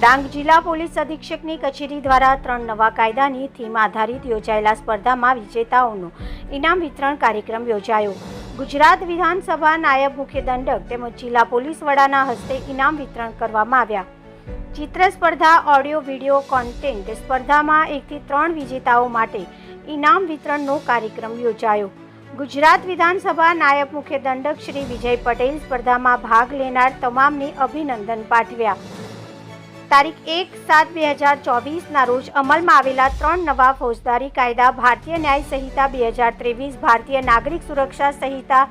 ડાંગ જિલ્લા પોલીસ અધિક્ષકની કચેરી દ્વારા ત્રણ નવા કાયદાની થીમ આધારિત યોજાયેલા સ્પર્ધામાં વિજેતાઓનો ઇનામ વિતરણ કાર્યક્રમ યોજાયો. ગુજરાત વિધાનસભા નાયબ મુખ્ય દંડક તેમજ જિલ્લા પોલીસ વડાના હસ્તે ઇનામ વિતરણ કરવામાં આવ્યા. ચિત્ર સ્પર્ધા, ઓડિયો, વિડિયો, કોન્ટેન્ટ સ્પર્ધામાં એકથી ત્રણ વિજેતાઓ માટે ઇનામ વિતરણનો કાર્યક્રમ યોજાયો. ગુજરાત વિધાનસભા નાયબ મુખ્ય દંડક શ્રી વિજય પટેલ સ્પર્ધામાં ભાગ લેનાર તમામને અભિનંદન પાઠવ્યા. તારીખ એક સાત બે હજાર ચોવીસના રોજ અમલમાં આવેલા ત્રણ નવા ફોજદારી કાયદા ભારતીય ન્યાય સંહિતા બે હજાર ત્રેવીસ, ભારતીય નાગરિક સુરક્ષા સંહિતા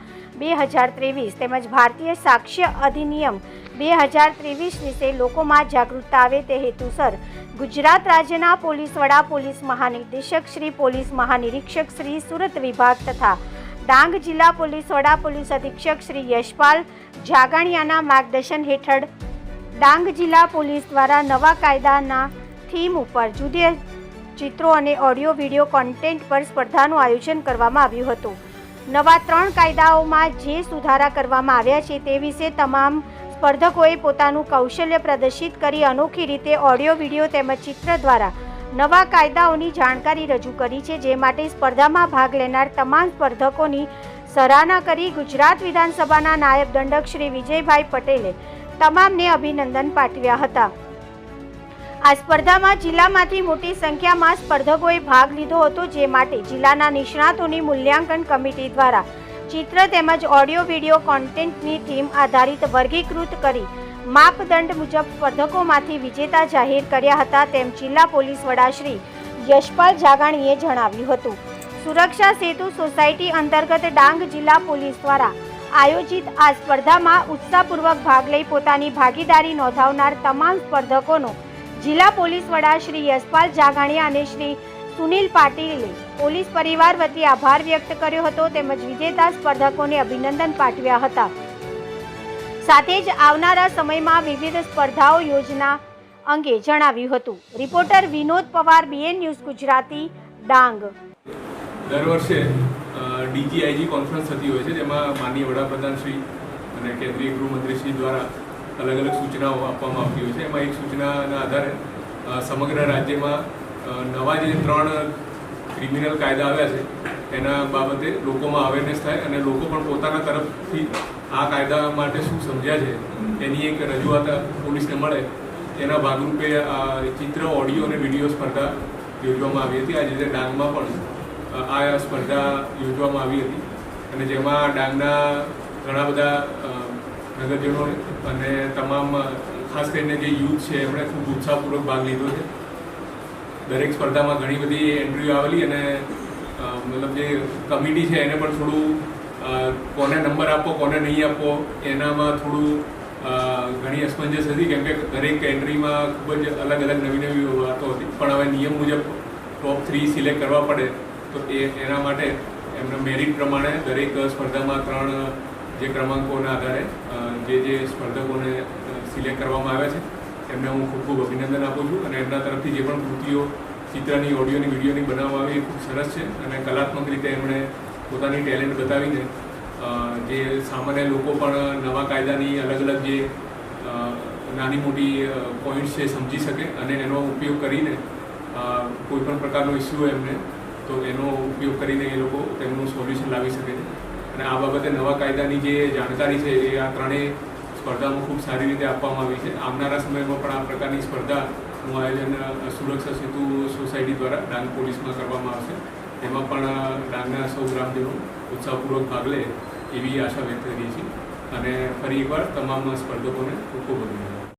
બે હજાર ત્રેવીસ તેમજ ભારતીય સાક્ષ્ય અધિનિયમ બે હજાર ત્રેવીસ વિશે લોકોમાં જાગૃતતા આવે તે હેતુસર ગુજરાત રાજ્યના પોલીસ વડા, પોલીસ મહાનિર્દેશક શ્રી, પોલીસ મહાનિરીક્ષક શ્રી, સુરત વિભાગ તથા ડાંગ જિલ્લા પોલીસ વડા, પોલીસ અધિક્ષક શ્રી યશપાલ જાગાણિયાના માર્ગદર્શન હેઠળ ડાંગ જિલ્લા પોલીસ દ્વારા નવા કાયદાના થીમ ઉપર જુદી ચિત્રો અને ઓડિયો વિડિયો કોન્ટેન્ટ પર સ્પર્ધાનું આયોજન કરવામાં આવ્યું હતું. નવા ત્રણ કાયદાઓમાં જે સુધારા કરવામાં આવ્યા છે તે વિશે તમામ સ્પર્ધકોએ પોતાનું કૌશલ્ય પ્રદર્શિત કરી અનોખી રીતે ઓડિયો, વિડિયો તેમજ ચિત્ર દ્વારા નવા કાયદાઓની જાણકારી રજૂ કરી છે. જે માટે સ્પર્ધામાં ભાગ લેનાર તમામ સ્પર્ધકોની સરાહના કરી ગુજરાત વિધાનસભાના નાયબ દંડક શ્રી વિજયભાઈ પટેલે તમામને અભિનંદન પાઠવ્યા હતા. આ સ્પર્ધામાં જિલ્લામાંથી મોટી સંખ્યામાં સ્પર્ધકોએ ભાગ લીધો હતો, જે માટે જિલ્લાના નિષ્ણાતોની મૂલ્યાંકન કમિટી દ્વારા ચિત્ર તેમજ ઓડિયો વિડિયો કોન્ટેન્ટની થીમ આધારિત વર્ગીકૃત કરી માપદંડ મુજબ સ્પર્ધકોમાંથી વિજેતા જાહેર કર્યા હતા, તેમ જિલ્લા પોલીસ વડા શ્રી યશપાલ જાગાણીએ જણાવ્યું હતું. સુરક્ષા સેતુ સોસાયટી અંતર્ગત ડાંગ જિલ્લા પોલીસ દ્વારા આયોજિત આ સ્પર્ધામાં ઉત્સાહપૂર્વક ભાગ લઈ પોતાની ભાગીદારી નોંધાવનાર તમામ સ્પર્ધકોનો જિલ્લા પોલીસ વડા શ્રી યશપાલ જાગાણીયા અને શ્રી સુનિલ પાટીલે પોલીસ પરિવાર વતી આભાર વ્યક્ત કર્યો હતો તેમજ વિજેતા સ્પર્ધકોને અભિનંદન પાઠવ્યા હતા. સાથે જ આવનારા સમયમાં વિવિધ સ્પર્ધાઓ યોજના અંગે જણાવ્યું હતું. Reporter Vinod Pawar BN news Gujarati, Dang. દર વર્ષે ડીજીઆઈજી કોન્ફરન્સ થતી હોય છે, જેમાં માનનીય વડાપ્રધાન શ્રી અને કેન્દ્રીય ગૃહમંત્રી શ્રી દ્વારા અલગ અલગ સૂચનાઓ આપવામાં આવતી હોય છે. એમાં એક સૂચનાના આધારે સમગ્ર રાજ્યમાં નવા જે ત્રણ ક્રિમિનલ કાયદા આવ્યા છે, એના બાબતે લોકોમાં અવેરનેસ થાય અને લોકો પણ પોતાના તરફથી આ કાયદા માટે શું સમજ્યા છે, એની એક રજૂઆત પોલીસને મળે. એના ભાગરૂપે આ ચિત્ર, ઓડિયો અને વીડિયો સ્પર્ધા યોજવામાં આવી હતી. આ રીતે ડાંગમાં પણ આ સ્પર્ધા યોજવામાં આવી હતી અને જેમાં ડાંગના ઘણા બધા નગરજનો અને તમામ ખાસ કરીને જે યુથ છે, એમણે ખૂબ ઉત્સાહપૂર્વક ભાગ લીધો છે. દરેક સ્પર્ધામાં ઘણી બધી એન્ટ્રીઓ આવેલી અને મતલબ જે કમિટી છે એને પણ થોડું કોને નંબર આપવો કોને નહીં આપવો એનામાં થોડું ઘણી અસમંજસ હતી. કેમ કે દરેક એન્ટ્રીમાં ખૂબ જ અલગ અલગ નવી નવી વાતો હતી. પણ હવે નિયમ મુજબ ટોપ થ્રી સિલેક્ટ કરવા પડે. તો એ એના માટે એમના મેરિટ પ્રમાણે દરેક સ્પર્ધામાં ત્રણ જે ક્રમાંકોના આધારે જે જે સ્પર્ધકોને સિલેક્ટ કરવામાં આવ્યા છે, એમને હું ખૂબ ખૂબ અભિનંદન આપું છું અને એમના તરફથી જે પણ કૃતિઓ, ચિત્રની, ઓડિયોની, વિડીયોની બનાવવામાં આવી એ ખૂબ સરસ છે અને કલાત્મક રીતે એમણે પોતાની ટેલેન્ટ બતાવીને જે સામાન્ય લોકો પણ નવા કાયદાની અલગ અલગ જે નાની મોટી પોઈન્ટ્સ છે સમજી શકે અને એનો ઉપયોગ કરીને કોઈપણ પ્રકારનો ઇસ્યુ એમને તો એનો ઉપયોગ કરીને એ લોકો તેમનું સોલ્યુશન લાવી શકે છે. અને આ બાબતે નવા કાયદાની જે જાણકારી છે, એ આ ત્રણેય સ્પર્ધામાં ખૂબ સારી રીતે આપવામાં આવી છે. આવનારા સમયમાં પણ આ પ્રકારની સ્પર્ધાનું આયોજન સુરક્ષા સેતુ સોસાયટી દ્વારા ડાંગ પોલીસમાં કરવામાં આવશે. તેમાં પણ ડાંગના સૌ ગ્રામજનો ઉત્સાહપૂર્વક ભાગ લે એવી આશા વ્યક્ત કરીએ છીએ. અને ફરી એકવાર તમામ સ્પર્ધકોને ખૂબ ખૂબ અભિનંદન.